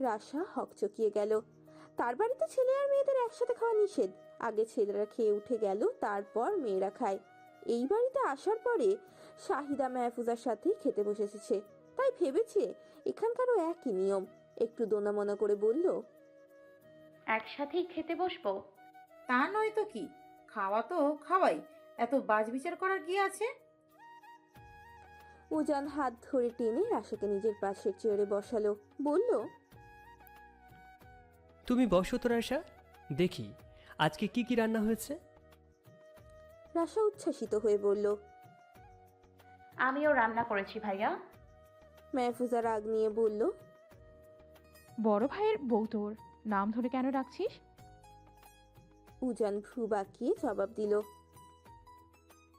রাশা হকচকিয়ে গেল। তার বাড়িতে ছেলে আর মেয়েদের একসাথে খাওয়া নিষেধ। আগে ছেলেরা খেয়ে উঠে গেল তারপর মেয়েরা খায়। এই বাড়িতে আসার পরে শাহিদা মেহফুজার সাথেই খেতে বসেছে। তাই ভেবেছে এখানকারও একই নিয়ম। একটু দোনামনা করে বলল একসাথেই খেতে বসবো? তা নয় তো কি? খাওয়া তো খাওয়াই। এত বাজ বিচার করার কি আছে? উজান হাত ধরে টেনে রাশাকে নিজের পাশের চেয়ারে বসালো। বলল তুমি বসো তো রাশা দেখি আজকে কি কি রান্না হয়েছে? রাশা উচ্ছ্বাসিত হয়ে বলল আমিও রান্না করেছি ভাইয়া। মেহফুজা রাগ নিয়ে বলল বড় ভাইয়ের বউ তোর নাম ধরে কেন ডাকছিস? উজান ভ্রু বাঁকিয়ে জবাব দিল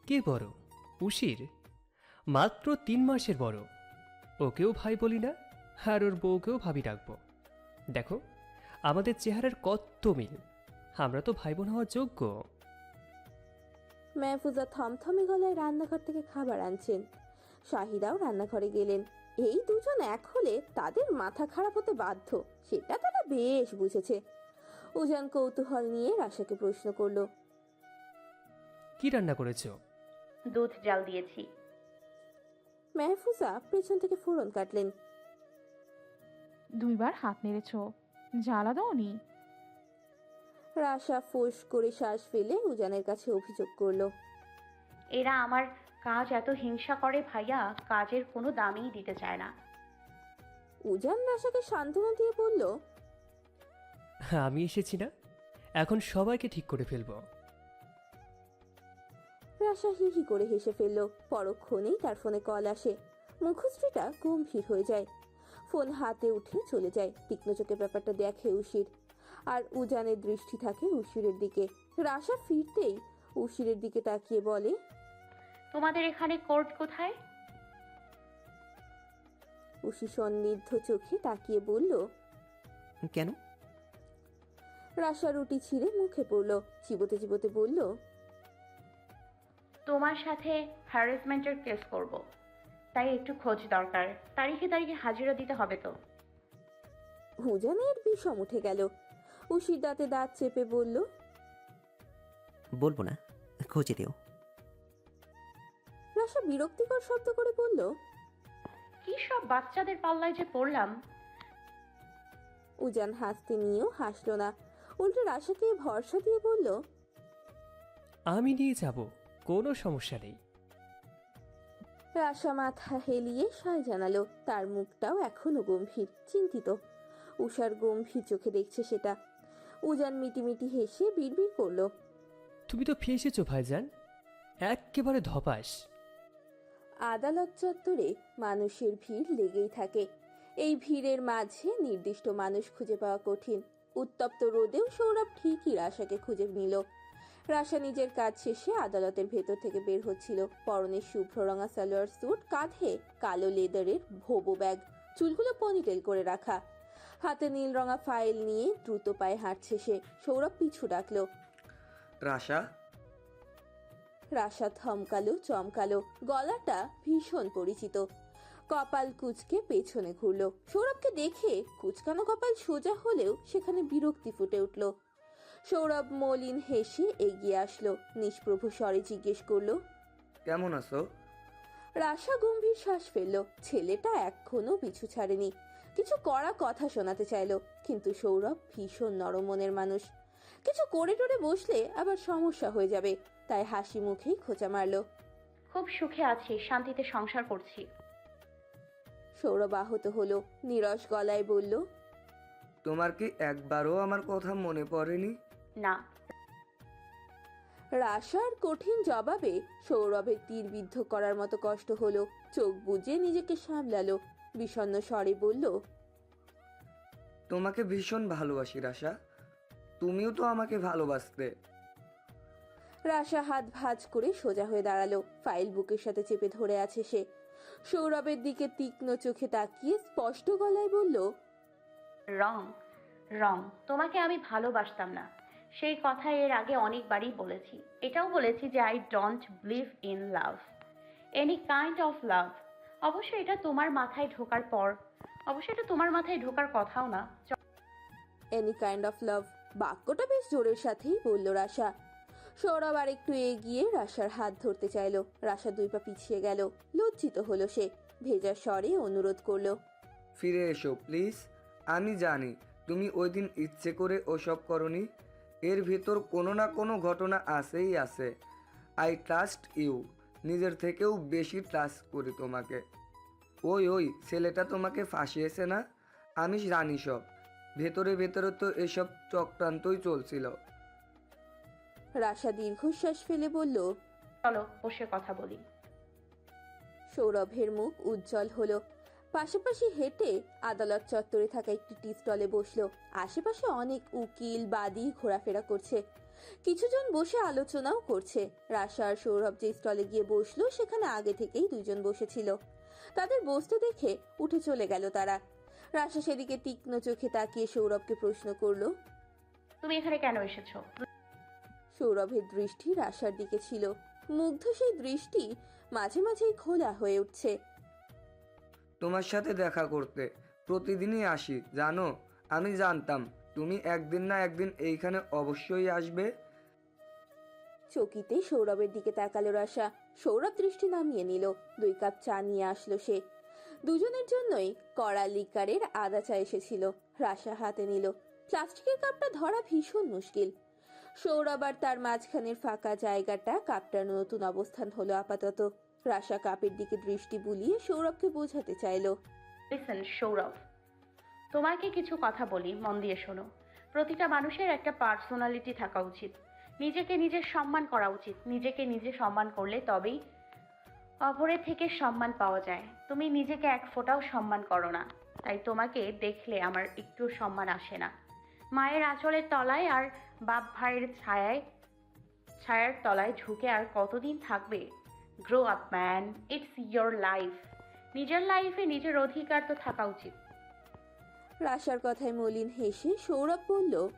কে বড়? উশির? মাত্র তিন মাসের বড়। ওকেও ভাই বলি না আর ওর বউকেও ভাবি ডাকবো। দেখো আমাদের চেহারার কত মিল? আমরা তো ভাই বোন হওয়ার যোগ্য। মেহফুজা থমথমে গলায় রান্নাঘর থেকে খাবার আনছেন। শাহিদাও রান্নাঘরে গেলেন। এই দুজন এক হলে তাদের মাথা খারাপ হতে বাধ্য। সেটা তারা বেশ বুঝেছে। উজান কৌতূহল নিয়ে রাশাকে প্রশ্ন করল কি রান্না করেছ? দুধ জাল দিয়েছি। মেহফুজা পেছন থেকে ফোড়ন কাটলেন। দুইবার হাত নেড়েছ। জ্বালা দাওনি? রাশা ফোঁস করে শ্বাস ফেলে উজানের কাছে অভিযোগ করল। এরা আমার কাজ এত হিংসা করে ভাইয়া কাজের কোনো দামই দিতে চায় না। উজান রাশাকে সান্ত্বনা দিয়ে বলল আমি এসেছি না এখন সবাইকে ঠিক করে ফেলব। রাশা হি হি করে হেসে ফেলল পরক্ষণেই তার ফোনে কল আসে। মুখশ্রীটা গম্ভীর হয়ে যায়। ফোন হাতে উঠে চলে যায়। তীক্ষ্ণ চোখে ব্যাপারটা দেখে উশির আর উজানের দৃষ্টি থাকে উশিরের দিকে। রাশা ফিরতেই উশিরের দিকে তাকিয়ে বলে তোমাদের এখানে কোর্ট কোথায়? উশি সন্নিধ্য চোখে তাকিয়ে বলল কেন? রাশা রুটি ছিঁড়ে মুখে পড়ল চিবোতে চিবোতে বলল তোমার সাথে হ্যারাসমেন্টের কেস করব। তাই একটু খোঁজ দরকার। তারিখে তারিখে হাজিরা দিতে হবে তো। উজানের বিষম উঠে গেল। উশির দাঁতে দাঁত চেপে বলল বলব না খুঁজে দিও। রাশা বিরক্তিকর শব্দ করে বলল কি সব বাচ্চাদের পাল্লায় যে পড়লাম। উজান হাসতে নিয়েও হাসলো না। উল্টো রাশাকে ভরসা দিয়ে বলল আমি নিয়ে যাব কোনো সমস্যা নেই। রাশা মাথা হেলিয়ে সায় জানালো তার মুখটাও এখনও গম্ভীর চিন্তিত। উষার গম্ভীর চোখে দেখছে সেটা। উজান মিটিমিটি হেসে বিড়বিড় করল। তুমি তো ফেসেছো ভাইজান। একেবারে ধপাস। আদালত চত্বরে মানুষের ভিড় লেগেই থাকে। এই ভিড়ের মাঝে নির্দিষ্ট মানুষ খুঁজে পাওয়া কঠিন। উত্তপ্ত রোদেও সৌরভ ঠিকই রাশাকে খুঁজে নিল। রাশা নিজের কাজ শেষে আদালতের ভেতর থেকে বের হচ্ছিল। পরনে শুভ্র রঙা সালোয়ার স্যুট কাঁধে কালো লেদারের ভোবো ব্যাগ চুলগুলো পনিটেল করে রাখা। হাতে নীল রঙা ফাইল নিয়ে দ্রুত পায়ে হাঁটছে সে। সৌরভ পিছু ডাকলো। রাশা? রাশা থমকালো চমকালো। গলাটা ভীষণ পরিচিত। কপাল কুচকে পেছনে ঘুরলো। সৌরভকে দেখে কুচকানো কপাল সোজা হলেও সেখানে বিরক্তি ফুটে উঠল। সৌরভ মলিন হেসে এগিয়ে আসলো। নিষ্প্রভ স্বরে জিজ্ঞেস করল কেমন আছো? রাশা গম্ভীর শ্বাস ফেলল। ছেলেটা এখনও পিছু ছাড়েনি। কিছু কড়া কথা শোনাতে চাইলো কিন্তু সৌরভ ভীষণ নরম মনের মানুষ। কিছু করে টরে বসলে আবার সমস্যা হয়ে যাবে তাই হাসি মুখেই খোঁচা মারলো। খুব সুখে আছি শান্তিতে সংসার করছি। সৌরভ আহত হলো নিরস গলায় বলল তোমার কি একবারও আমার কথা মনে পড়েনি? না। রাশার কঠিন জবাবে সৌরভের তীর বিদ্ধ করার মতো কষ্ট হলো চোখ বুজে নিজেকে সামলালো বিষণ্ণ স্বরে বলল তোমাকে ভীষণ ভালোবাসি রাশা। তুমিও তো আমাকে ভালোবাসতে। রাশা হাত ভাঁজ করে সোজা হয়ে দাঁড়াল ফাইল বুকের সাথে চেপে ধরে আছে সে। সৌরভের দিকে তীক্ষ্ণ চোখে তাকিয়ে স্পষ্ট গলায় বলল রং রং তোমাকে আমি ভালোবাসতাম না। সেই কথা এর আগে অনেকবারই বলেছি। এটাও বলেছি যে I don't believe in love any kind of love অবশ্য এটা তোমার মাথায় ঢোকার পর অবশ্য এটা তোমার মাথায় ঢোকার কথাও না। এনি কাইন্ড অফ লাভ বাক্যটা বেশ জোরের সাথেই বলল রাশা। সৌরভ আর একটু এগিয়ে রাশার হাত ধরতে চাইলো। রাশা দুই পা পিছিয়ে গেল। লজ্জিত হলো সে। ভেজা স্বরে অনুরোধ করল। ফিরে এসো প্লিজ আমি জানি তুমি ওই দিন ইচ্ছে করে ওসব করনি। এর ভিতর কোনো না কোনো ঘটনা আছেই আছে। আই ট্রাস্ট ইউ নিজের থেকেও বেশি ট্রাস্ট করি তোমাকে। ওই ওই ছেলেটা তোমাকে ফাঁসিয়েছে না? আমি জানি সব। ভেতরে ভেতরে তো এসব চক্রান্তই চলছিল। রাশা দীর্ঘশ্বাস ফেলে বলল চলো বসে কথা বলি। সৌরভের মুখ উজ্জ্বল হলো। পাশাপাশি হেঁটে আদালত চত্বরে থাকা একটি টি স্টলে বসল। আশেপাশে অনেক উকিল বাদী ঘোরাফেরা করছে। কিছুজন বসে আলোচনাও করছে। রাশা আর সৌরভ যে স্টলে গিয়ে বসল সেখানে আগে থেকেই দুইজন বসেছিল। তাদের বসতে দেখে উঠে চলে গেল তারা। রাশা সেদিকে তীক্ষ্ণ চোখে তাকিয়ে সৌরভকে প্রশ্ন করল তুমি এখানে কেন এসেছ? সৌরভের দৃষ্টি রাশার দিকে ছিল। মুগ্ধ সেই দৃষ্টি মাঝে মাঝেই খোলা হয়ে উঠছে। তোমার সাথে দেখা করতে। প্রতিদিনই আসি, জানো? আমি জানতাম, তুমি একদিন না একদিন এইখানে অবশ্যই আসবে। চকিতে সৌরভের দিকে তাকালো রাশা। সৌরভ দৃষ্টি নামিয়ে নিল। দুই কাপ চা নিয়ে আসলো সে। দুজনের জন্যই কড়া লিকারের আদা চা এসেছিল। রাশা হাতে নিল। প্লাস্টিকের কাপটা ধরা ভীষণ মুশকিল। সৌরভ আর তার মাঝখানের ফাঁকা জায়গাটা কাপটার নতুন অবস্থান হলো আপাতত। রাশা কাপের দিকে দৃষ্টি বুলিয়ে সৌরভকে বোঝাতে চাইলো। লিসেন সৌরভ, তোমাকে কিছু কথা বলি, মন দিয়ে শোনো। প্রতিটা মানুষের একটা পার্সোনালিটি থাকা উচিত। নিজেকে নিজের সম্মান করা উচিত। নিজেকে নিজে সম্মান করলে তবেই অপরের থেকে সম্মান পাওয়া যায়। তুমি নিজেকে এক ফোঁটাও সম্মান করো না। তাই তোমাকে দেখলে আমার একটু সম্মান আসে না। মায়ের আঁচলের তলায় আর বাপ ভাইয়ের ছায়ায়, ছায়ার তলায় ঝুঁকে আর কতদিন থাকবে? Grow up man it's your life নিজের লাইফে নিজের অধিকার তো থাকা উচিত। রাশার কথায় মলিন হেসে সৌরভ বলল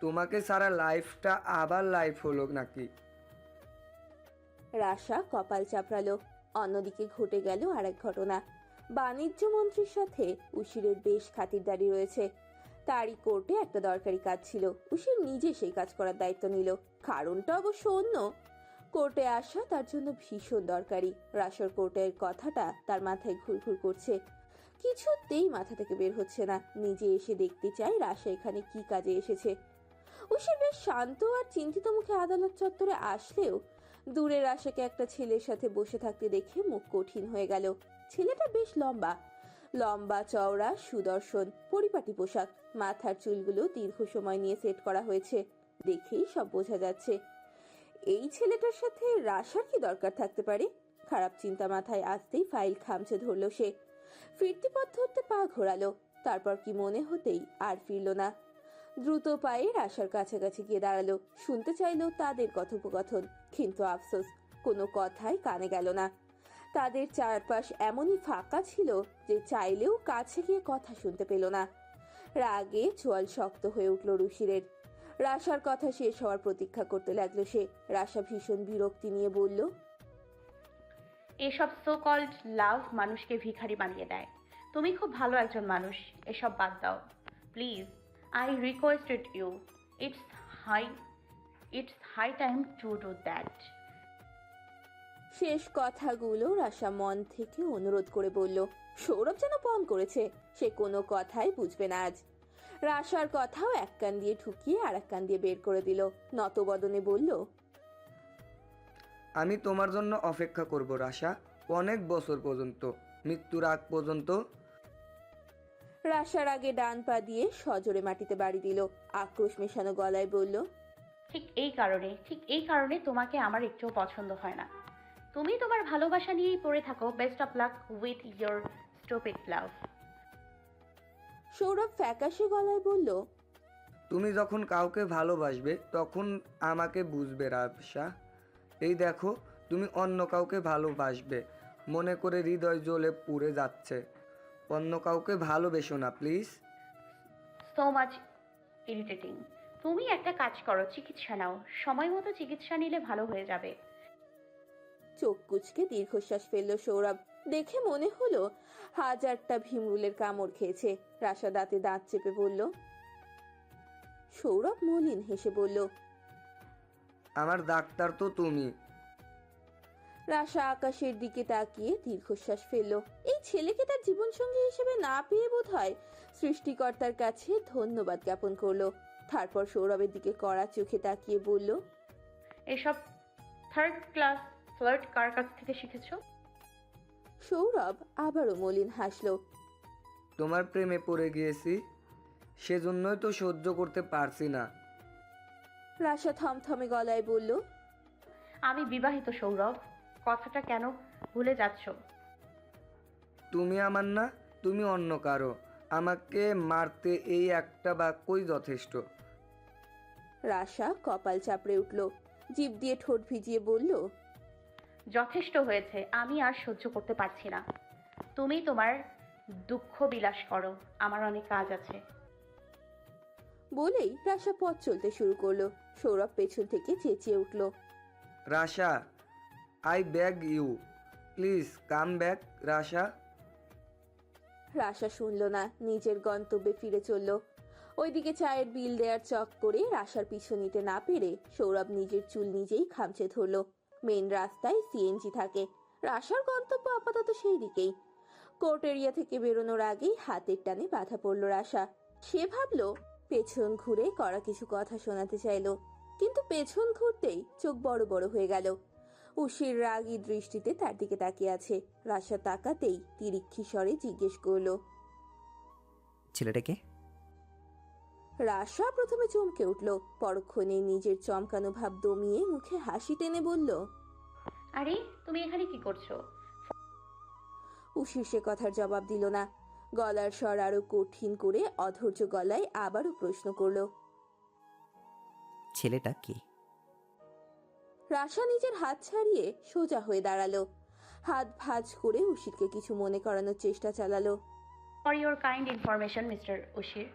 তোমাকে সারা লাইফটা আবার লাইফ হলো নাকি? রাশা কপাল চাপড়ালো। অন্যদিকে ঘটে গেল আরেক ঘটনা। বাণিজ্য মন্ত্রীর সাথে উশিরের বেশ খাতিরদারি রয়েছে। তারই কোর্টে একটা দরকারি কাজ ছিল। উশির নিজে সেই কাজ করার দায়িত্ব নিল। কারণটা অবশ্য অন্য। কোর্টে আসা তার জন্য ভীষণ দরকারি। রাশার কোর্টের কথাটা তার মাথায় ঘুরঘুর করছে। কিছুতেই মাথা থেকে বের হচ্ছে না। নিজে এসে দেখতে চাই রাশা এখানে কি কাজে এসেছে। উশির বেশ শান্ত আর চিন্তিত মুখে আদালত চত্বরে আসলেও দূরের আশাকে একটা ছেলের সাথে বসে থাকতে দেখে মুখ কঠিন হয়ে গেল। ছেলেটা বেশ লম্বা। লম্বা চওড়া, সুদর্শন, পরিপাটি পোশাক। মাথার চুলগুলো দীর্ঘ সময় নিয়ে সেট করা হয়েছে। দেখেই সব বোঝা যাচ্ছে। এই ছেলেটার সাথে রাশার কি দরকার থাকতে পারে? খারাপ চিন্তা মাথায় আসতেই ফাইল খামচে ধরলো সে। ফিরতি পথ ধরতে পা ঘোরালো। তারপর কি মনে হতেই আর ফিরল না। দ্রুত পায়ে রাশার কাছাকাছি গিয়ে দাঁড়াল। শুনতে চাইলো তাদের কথোপকথন। কিন্তু আফসোস, কোনো কথাই কানে গেল না। তাদের চারপাশ এমনই ফাঁকা ছিল যে চাইলেও কাছে গিয়ে কথা শুনতে পেল না। রাগে চোয়াল শক্ত হয়ে উঠল রুশিরের রাশার কথা শেষ হওয়ার প্রতীক্ষা করতে লাগল সে। রাশা ভীষণ বিরক্তি নিয়ে বলল এসব সো কল্ড লাভ মানুষকে ভিখারি বানিয়ে দেয়। তুমি খুব ভালো একজন মানুষ এসব বাদ দাও। Please I requested you it's high it's high time to do that শেষ কথাগুলো রাশা মন থেকে অনুরোধ করে বলল সৌরভ যেন পণ করেছে সে কোনো কথাই বুঝবে না আজ। রাশার কথাও এক কান দিয়ে ঠুকিয়ে আর এক কান দিয়ে বের করে দিল। নতবদনে বলল আমি তোমার জন্য অপেক্ষা করব রাশা অনেক বছর পর্যন্ত মৃত্যুর আগ পর্যন্ত। রাশার আগে ডান পা দিয়ে সজোরে মাটিতে বাড়ি দিল। আক্রোশ মেশানো গলায় বলল ঠিক এই কারণে ঠিক এই কারণে তোমাকে আমার একটুও পছন্দ হয় না। তুমি তোমার ভালোবাসা নিয়েই পড়ে থাকো। Best of luck with your stupid love Sourav ফ্যাকাশে গলায় বলল তুমি যখন কাউকে ভালোবাসবে তখন আমাকে বুঝবে রাশা এই দেখো তুমি অন্য কাউকে ভালোবাসবে। মনে করে হৃদয় জ্বলে পুড়ে যাচ্ছে। অন্য কাউকে ভালোবেসো না প্লিজ। সো মাচ ইরিটেটিং তুমি একটা কাজ করো চিকিৎসা নাও। সময় মতো চিকিৎসা নিলে ভালো হয়ে যাবে। চোখ কুচকে দীর্ঘশ্বাস ফেলল সৌরভ। দেখে মনে হলো হাজারটা ভীমরুলের কামড় খেয়েছে। রাশা দাঁতে দাঁত চেপে বলল সৌরভ মলিন হেসে বলল আমার ডাক্তার তো তুমি। রাশা আকাশের দিকে তাকিয়ে দীর্ঘশ্বাস ফেলল। এই ছেলেকে তার জীবনসঙ্গী হিসেবে না পেয়ে বোধ হয় সৃষ্টিকর্তার কাছে ধন্যবাদ জ্ঞাপন করল। তারপর সৌরভের দিকে কড়া চোখে তাকিয়ে বলল এসব থার্ড ক্লাস ফ্লার্ট কার কাছ থেকে শিখেছো? সৌরভ আবারও মলিন হাসলো। তোমার প্রেমে পড়ে গিয়েছি সেজন্যই তো সহ্য করতে পারছি না। রাশা থমথমে গলায় বলল আমি বিবাহিত সৌরভ কথাটা কেন ভুলে যাচ্ছ? তুমি আমার না তুমি অন্য কারও আমাকে মারতে এই একটা বাক্যই যথেষ্ট। রাশা কপাল চাপড়ে উঠল জিভ দিয়ে ঠোঁট ভিজিয়ে বলল যথেষ্ট হয়েছে আমি আর সহ্য করতে পারছি না। তুমি তোমার দুঃখ বিলাস করো আমার অনেক কাজ আছে। বলেই রাশা পথ চলতে শুরু করল সৌরভ পেছন থেকে চেঁচিয়ে উঠল। Rasha I beg you please come back Rasha. Rasha শুনল না নিজের গন্তব্যে ফিরে চলল। ওইদিকে চায়ের বিল দেওয়ার চক করে রাশার পিছু নিতে না পেরে সৌরভ নিজের চুল নিজেই খামচে ধরল। মেন রাস্তায় সিএনজি থাকে। রাশার গন্তব্য আপাতত সেই দিকেই। কোর্ট এরিয়া থেকে বেরোনোর আগেই হাতের টানে বাধা পড়ল রাশা। সে ভাবলো, পেছন ঘুরে করা কিছু কথা শোনাতে চাইলো। কিন্তু পেছন ঘুরতেই চোখ বড় বড় হয়ে গেল। উশির রাগী দৃষ্টিতে তার দিকে তাকিয়ে আছে। রাশা তাকাতেই তিরিক্ষি স্বরে জিজ্ঞেস করল ছেলেটাকে রাশা প্রথমে চমকে উঠল পরক্ষণে নিজের চমকানো ভাব দমিয়ে মুখে হাসি টেনে বলল আরে তুমি এখানে কি করছ? উশির সে কথার জবাব দিল না। গলার স্বর আরও কঠিন করে অধৈর্য গলায় আবারও প্রশ্ন করল ছেলেটা কি? রাশা নিজের হাত ছাড়িয়ে সোজা হয়ে দাঁড়াল। হাত ভাঁজ করে উশিরকে কিছু মনে করানোর চেষ্টা চালালো। For your kind information mister Ushir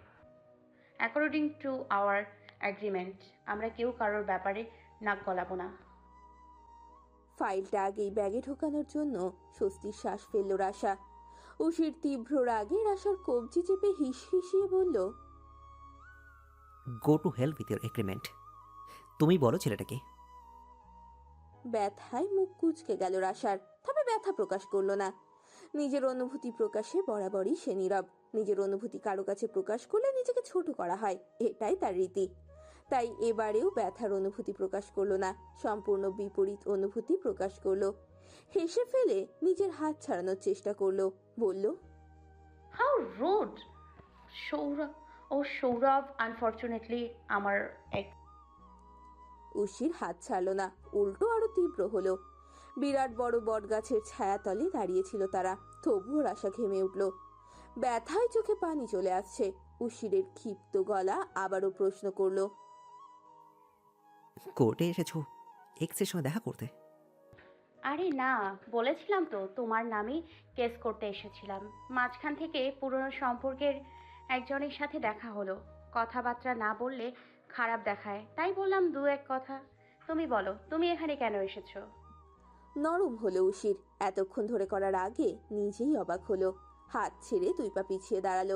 according to our agreement আমরা কেউ কারোর ব্যাপারে নাক গলাবো না। ফাইলটা আগেই ব্যাগে ঢোকানোর জন্য স্বস্তির শ্বাস ফেলল রাশা। উশির তীব্র রাগে রাশার কবজি চেপে হিস হিসিয়ে বলল go to hell with your agreement তুমি বলো ছেলেটাকে। ব্যথায় মুখ কুচকে গেল রাশার। তবে ব্যথা প্রকাশ করল না। নিজের অনুভূতি প্রকাশে বরাবরই সে নীরব। নিজের অনুভূতি কারও কাছে প্রকাশ করলে নিজেকে ছোট করা হয় এটাই তার রীতি। তাই এবারেও ব্যথার অনুভূতি প্রকাশ করল না সম্পূর্ণ বিপরীত অনুভূতি প্রকাশ করল। হেসে ফেলে নিজের হাত ছাড়ানোর চেষ্টা করল বলল হাউ রোড সৌরভ ও সৌরভ আনফর্চুনেটলি আমার এক উশির হাত ছাড়লো না উল্টো আরও তীব্র হলো। বিরাট বড় বটগাছের ছায়াতলে দাঁড়িয়েছিল তারা। তবুও রাশা ঘেমে উঠল। ব্যথায় চোখে পানি চলে আসছে। উশিরের ক্ষিপ্ত গলা আবারও প্রশ্ন করল কোর্টে এসেছ? এক্সের সঙ্গে দেখা করতে। আরে না বলেছিলাম তো তোমার নামে কেস করতে এসেছিলাম। মাঝখান থেকে পুরনো সম্পর্কের একজনের সাথে দেখা হলো। কথাবার্তা না বললে খারাপ দেখায়। তাই বললাম দু এক কথা। তুমি বলো তুমি এখানে কেন এসেছ? নরম হলো উশির। এতক্ষণ ধরে করার আগে নিজেই অবাক হলো। হাত ছেড়ে দুই পা পিছিয়ে দাঁড়াল।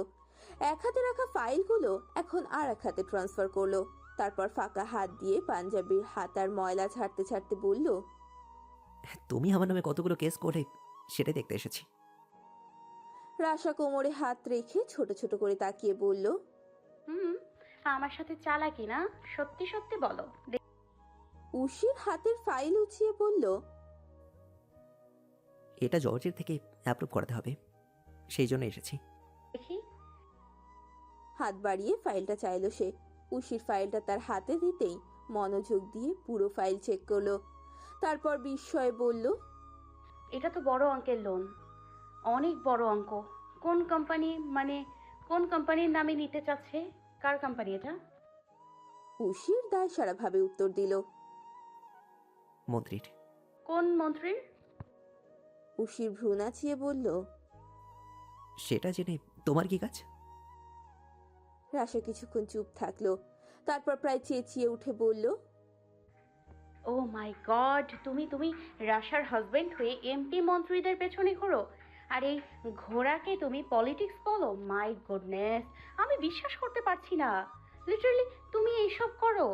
এক হাতে রাখা ফাইলগুলো এখন আর এক হাতে ট্রান্সফার করল। তারপর ফাঁকা হাত দিয়ে পাঞ্জাবির হাতার ময়লা ছাড়তে ছাড়তে বলল তুমি আমার নামে কতগুলো কেস করে সেটাই দেখতে এসেছি। রাশা কোমরে হাত রেখে ছোট ছোট করে তাকিয়ে বলল হুম আমার সাথে চালাকি না? সত্যি সত্যি বলো। উশির হাতের ফাইল উঁচিয়ে বলল এটা জর্জের থেকে অ্যাপ্রুভ করাতে হবে। সেই জন্য এসেছি। দেখি। হাত বাড়িয়ে ফাইলটা চাইলো সে। উশির ফাইলটা তার হাতে দিতেই মনোযোগ দিয়ে পুরো ফাইল চেক করল। তারপর বিস্ময়ে বলল এটা তো বড় অঙ্কের লোন অনেক বড় অঙ্ক। কোন কোম্পানি মানে কোন কোম্পানির নামে নিতে চাচ্ছে? কার কোম্পানি এটা? উশির দায় সারাভাবে উত্তর দিল মন্ত্রীর। কোন মন্ত্রীর? উশির ভ্রু নাচিয়ে বলল সেটা জেনে তোমার কি কাজ? রাশা কিছুক্ষণ চুপ থাকল তারপর প্রায় চেঁচিয়ে উঠে বলল ও মাই গড তুমি তুমি রাশার হাজবেন্ড হয়ে এমপি মন্ত্রীদের পেছনে ঘোরো? আর এই ঘোড়াকে তুমি পলিটিক্স বলো? মাই গুডনেস আমি বিশ্বাস করতে পারছি না। লিটারালি তুমি এইসব করো।